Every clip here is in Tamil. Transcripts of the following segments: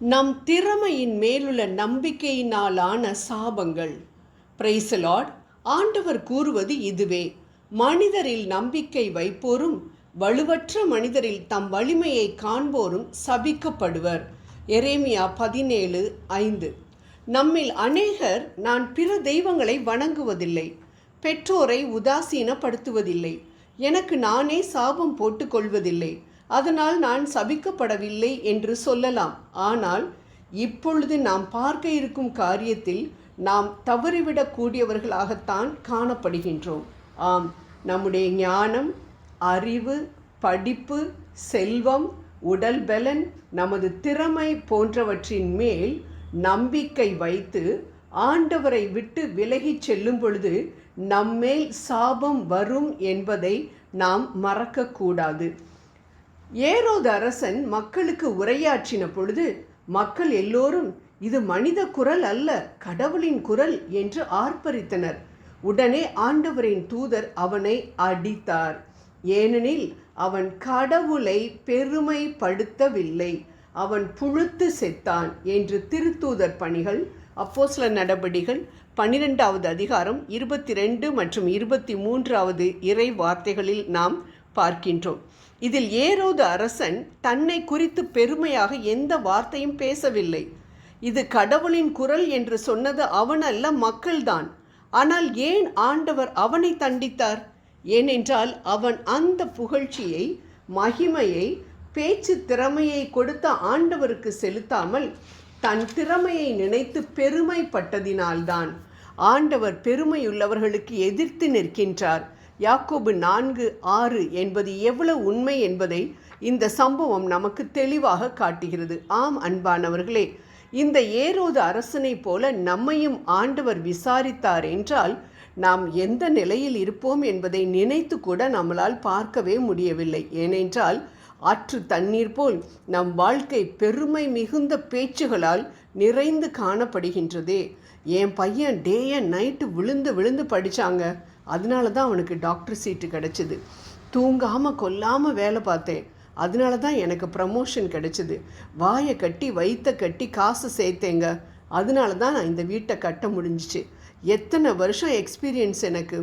நம் திறமையின் மேலுள்ள நம்பிக்கையினாலான சாபங்கள். பிரைசலாட் ஆண்டவர் கூறுவது இதுவே. மனிதரில் நம்பிக்கை வைப்போரும் வலுவற்ற மனிதரில் தம் வலிமையை காண்போரும் சபிக்கப்படுவர். எரேமியா பதினேழு ஐந்து. நம்மில் அநேகர் நான் பிற தெய்வங்களை வணங்குவதில்லை. பெற்றோரை உதாசீனப்படுத்துவதில்லை. எனக்கு நானே சாபம் போட்டுக்கொள்வதில்லை. அதனால் நான் சபிக்கப்படவில்லை என்று சொல்லலாம். ஆனால் இப்பொழுது நாம் பார்க்க இருக்கும் காரியத்தில் நாம் தவறிவிடக்கூடியவர்களாகத்தான் காணப்படுகின்றோம். ஆம் நம்முடைய ஞானம் அறிவு படிப்பு செல்வம் உடல் பலன் நமது திறமை போன்றவற்றின் மேல் நம்பிக்கை வைத்து ஆண்டவரை விட்டு விலகிச் செல்லும் பொழுது நம்மேல் சாபம் வரும் என்பதை நாம் மறக்கக்கூடாது. ஏரோது அரசன் மக்களுக்கு உரையாற்றின பொழுது மக்கள் எல்லோரும் இது மனித குரல் அல்ல கடவுளின் குரல் என்று ஆர்ப்பரித்தனர். உடனே ஆண்டவரின் தூதர் அவனை அடித்தார். ஏனெனில் அவன் கடவுளை பெருமைப்படுத்தவில்லை. அவன் புழுத்து செத்தான் என்று திருத்தூதர் பணிகள் அப்போஸ்ல நடபடிகள் பன்னிரெண்டாவது அதிகாரம் இருபத்தி ரெண்டு மற்றும் இருபத்தி மூன்றாவது இறை வார்த்தைகளில் நாம் பார்க்கின்றோம். இதில் ஏரோது அரசன் தன்னை குறித்து பெருமையாக எந்த வார்த்தையும் பேசவில்லை. இது கடவுளின் குரல் என்று சொன்னது அவனல்ல மக்கள்தான். ஆனால் ஏன் ஆண்டவர் அவனை தண்டித்தார்? ஏனென்றால் அவன் அந்த புகழ்ச்சியை மகிமையை பேச்சு திறமையை கொடுத்த ஆண்டவருக்கு செலுத்தாமல் தன் திறமையை நினைத்து பெருமைப்பட்டதினால்தான் ஆண்டவர் பெருமையுள்ளவர்களுக்கு எதிர்த்து நிற்கின்றார். யாக்கோபு நான்கு ஆறு என்பது எவ்வளவு உண்மை என்பதை இந்த சம்பவம் நமக்கு தெளிவாக காட்டுகிறது. ஆம் அன்பானவர்களே இந்த ஏரோது அரசனைப் போல நம்மையும் ஆண்டவர் விசாரித்தார் என்றால் நாம் எந்த நிலையில் இருப்போம் என்பதை நினைத்து கூட நம்மளால் பார்க்கவே முடியவில்லை. ஏனென்றால் ஆற்று தண்ணீர் போல் நம் வாழ்க்கை பெருமை மிகுந்த பேச்சுகளால் நிறைந்து காணப்படுகின்றதே. என் பையன் டே அண்ட் நைட்டு விழுந்து விழுந்து படித்தாங்க அதனால தான் அவனுக்கு டாக்டர் சீட்டு கிடச்சிது. தூங்காமல் கொல்லாமல் வேலை பார்த்தேன். அதனால தான் எனக்கு ப்ரமோஷன் கிடைச்சிது. வாயை கட்டி வயிற்ற கட்டி காசு சேர்த்தேங்க. அதனால தான் நான் இந்த வீட்டை கட்ட முடிஞ்சிச்சு. எத்தனை வருஷம் எக்ஸ்பீரியன்ஸ் எனக்கு.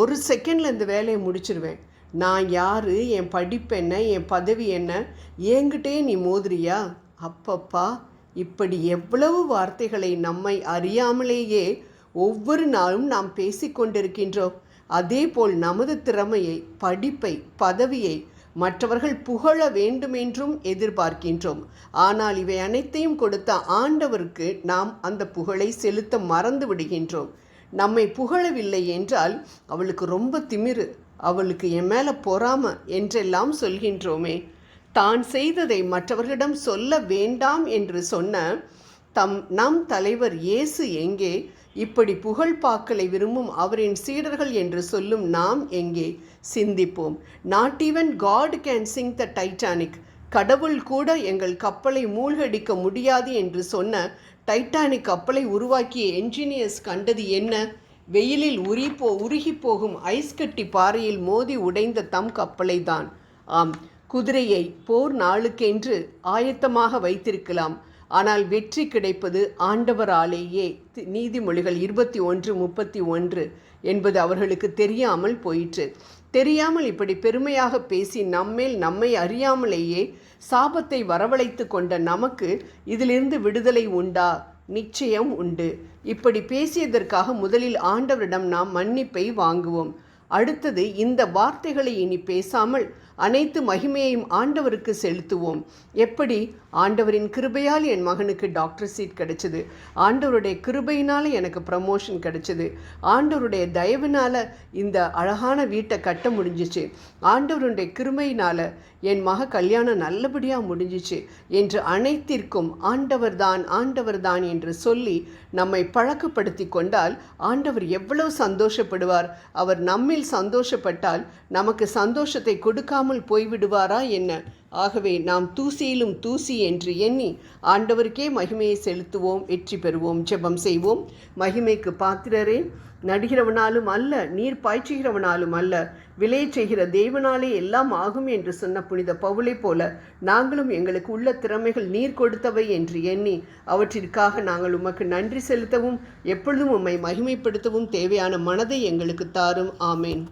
ஒரு செகண்டில் இந்த வேலையை முடிச்சிருவேன். நான் யார் என் படிப்பு என்ன என் பதவி என்ன என்கிட்டே நீ மோதுறியா அப்பப்பா இப்படி எவ்வளவு வார்த்தைகளை நம்மை அறியாமலேயே ஒவ்வொரு நாளும் நாம் பேசிக்கொண்டிருக்கின்றோம். அதேபோல் நமது திறமையை படிப்பை பதவியை மற்றவர்கள் புகழ வேண்டுமென்றும் எதிர்பார்க்கின்றோம். ஆனால் இவை அனைத்தையும் கொடுத்த ஆண்டவருக்கு நாம் அந்த புகழை செலுத்த மறந்து விடுகின்றோம். நம்மை புகழவில்லை என்றால் அவளுக்கு ரொம்ப திமிரு அவளுக்கு என் மேலே பொறாம என்றெல்லாம் சொல்கின்றோமே. தான் செய்ததை மற்றவர்களிடம் சொல்ல வேண்டாம் என்று சொன்ன தம் நம் தலைவர் இயேசு எங்கே? இப்படி புகழ் பாக்களை விரும்பும் அவரின் சீடர்கள் என்று சொல்லும் நாம் எங்கே? சிந்திப்போம். Not even God can sink the Titanic கடவுள் கூட எங்கள் கப்பலை மூழ்கடிக்க முடியாது என்று சொன்ன டைட்டானிக் கப்பலை உருவாக்கிய என்ஜினியர்ஸ் கண்டது என்ன? வெயிலில் உரிப்போ உருகி போகும் ஐஸ் கட்டி பாறையில் மோதி உடைந்த தம் கப்பலை தான் ஆம் குதிரையை போர் நாளுக்கென்று ஆயத்தமாக வைத்திருக்கலாம். ஆனால் வெற்றி கிடைப்பது ஆண்டவராலேயே. நீதிமொழிகள் இருபத்தி ஒன்று முப்பத்தி ஒன்று என்பது அவர்களுக்கு தெரியாமல் போயிற்று. தெரியாமல் இப்படி பெருமையாக பேசி நம்மேல் நம்மை அறியாமலேயே சாபத்தை வரவழைத்து கொண்ட நமக்கு இதிலிருந்து விடுதலை உண்டா? நிச்சயம் உண்டு. இப்படி பேசியதற்காக முதலில் ஆண்டவரிடம் நாம் மன்னிப்பை வாங்குவோம். அடுத்தது இந்த வார்த்தைகளை இனி பேசாமல் அனைத்து மகிமையையும் ஆண்டவருக்கு செலுத்துவோம். எப்படி? ஆண்டவரின் கிருபையால் என் மகனுக்கு டாக்டர் சீட் கிடைச்சது. ஆண்டவருடைய கிருபையினால் எனக்கு ப்ரமோஷன் கிடைச்சது. ஆண்டவருடைய தயவினால் இந்த அழகான வீட்டை கட்ட முடிஞ்சிச்சு. ஆண்டவருடைய கிருமையினால் என் மக கல்யாணம் நல்லபடியாக முடிஞ்சிச்சு என்று அனைத்திற்கும் ஆண்டவர்தான் ஆண்டவர்தான் என்று சொல்லி நம்மை பழக்கப்படுத்தி கொண்டால் ஆண்டவர் எவ்வளவு சந்தோஷப்படுவார். அவர் நம்மில் சந்தோஷப்பட்டால் நமக்கு சந்தோஷத்தை கொடுக்காமல் போய்விடுவாரா என்ன? ஆகவே நாம் தூசியிலும் தூசி என்று எண்ணி ஆண்டவருக்கே மகிமையை செலுத்துவோம் வெற்றி பெறுவோம் ஜெபம் செய்வோம். மகிமைக்கு பாத்திரரே நடிகிறவனாலும் அல்ல நீர் பாய்ச்சுகிறவனாலும் அல்ல. விளைய செய்கிற தேவனாலே எல்லாம் ஆகும் என்று சொன்ன புனித பவுளை போல நாங்களும் எங்களுக்கு உள்ள திறமைகள் நீர் கொடுத்தவை என்று எண்ணி அவற்றிற்காக நாங்கள் உமக்கு நன்றி செலுத்தவும் எப்பொழுதும் உம்மை மகிமைப்படுத்தவும் தேவையான மனதை எங்களுக்கு தாரும். ஆமேன்.